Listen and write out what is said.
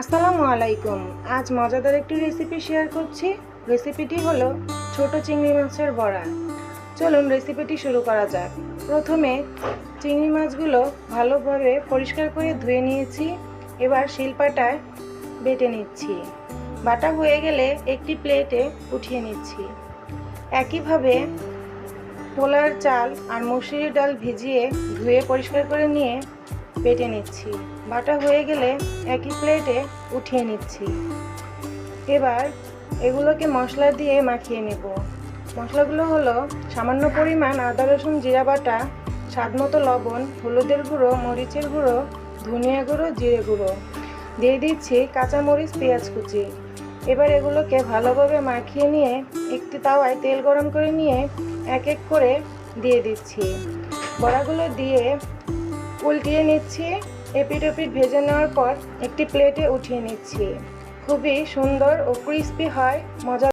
আসসালামু আলাইকুম। আজ মজাদার একটি রেসিপি শেয়ার করছি। রেসিপিটি হলো ছোট চিংড়ি মাছের বড়া। চলুন রেসিপিটি শুরু করা যাক। প্রথমে চিংড়ি মাছগুলো ভালোভাবে পরিষ্কার করে ধুয়ে নিয়েছি। এবার শিলপাটায় বেটে নিচ্ছি। বাটা হয়ে গেলে একটি প্লেটে উঠিয়ে নিচ্ছি। একইভাবে পোলার চাল আর মুসুরির ডাল ভিজিয়ে ধুয়ে পরিষ্কার করে নিয়ে বেটে নিচ্ছি। বাটা হয়ে গেলে একই প্লেটে উঠিয়ে নিচ্ছি। এবার এগুলোকে মশলা দিয়ে মাখিয়ে নেব। মশলাগুলো হলো সামান্য পরিমাণ আদা, রসুন, জিরা বাটা, স্বাদ মতো লবণ, হলুদের গুঁড়ো, মরিচের গুঁড়ো, ধনিয়া গুঁড়ো, জিরে গুঁড়ো। দিয়ে দিচ্ছি কাঁচামরিচ, পেঁয়াজ কুচি। এবার এগুলোকে ভালোভাবে মাখিয়ে নিয়ে একটি তাওয়ায় তেল গরম করে নিয়ে এক এক করে দিয়ে দিচ্ছি। বড়াগুলো দিয়ে উল্টিয়ে নিচ্ছি, এপিট ওপিট ভেজে নেওয়ার পর একটি প্লেটে উঠিয়ে নিচ্ছি। খুবই সুন্দর ও ক্রিস্পি হয়, মজা